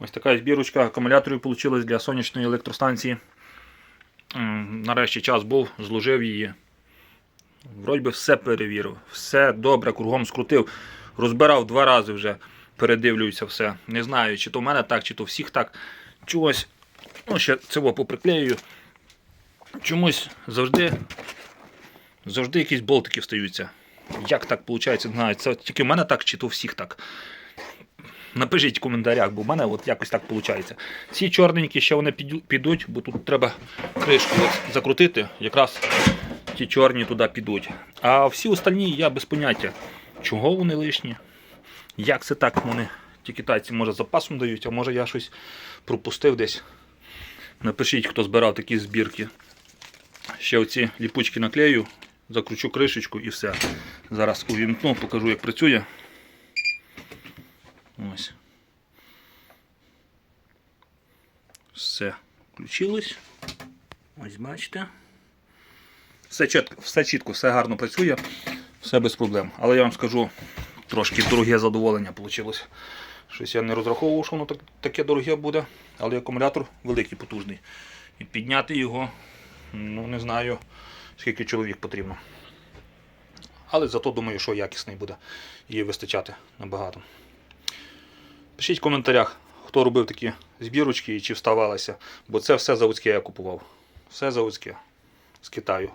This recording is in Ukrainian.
Ось така збірочка акумуляторів вийшла для сонячної електростанції. Нарешті час був, зложив її. Вроді би все перевірив. Все добре, кругом скрутив. Розбирав два рази вже, передивлююся все. Не знаю, чи то в мене так, чи то всіх так. Чогось, ну ще цього поприклеюю. Чомусь завжди, завжди якісь болтики встаються. Як так виходить, не знаю. Це тільки в мене так, чи то всіх так. Напишіть в коментарях, бо в мене от якось так виходить. Ці чорненькі ще вони підуть, бо тут треба кришку закрутити. Якраз ті чорні туди підуть. А всі остальні я без поняття, чого вони лишні, як це так вони. Ті китайці може запасом дають, а може я щось пропустив десь. Напишіть, хто збирав такі збірки. Ще оці ліпучки наклею, закручу кришечку і все. Зараз увімкну, покажу, як працює. Ось. Все. Включилось. Ось бачите. Все чітко, все гарно працює, все без проблем. Але я вам скажу, трошки дороге задоволення вийшло. Щось я не розраховував, що воно так, таке дороге буде, але акумулятор великий, потужний. І підняти його, ну не знаю, скільки чоловік потрібно. Але зато думаю, що якісний буде і вистачати набагато. Пишіть в коментарях, хто робив такі збірочки і чи вставалися, бо це все заводське я купував. Все заводське з Китаю.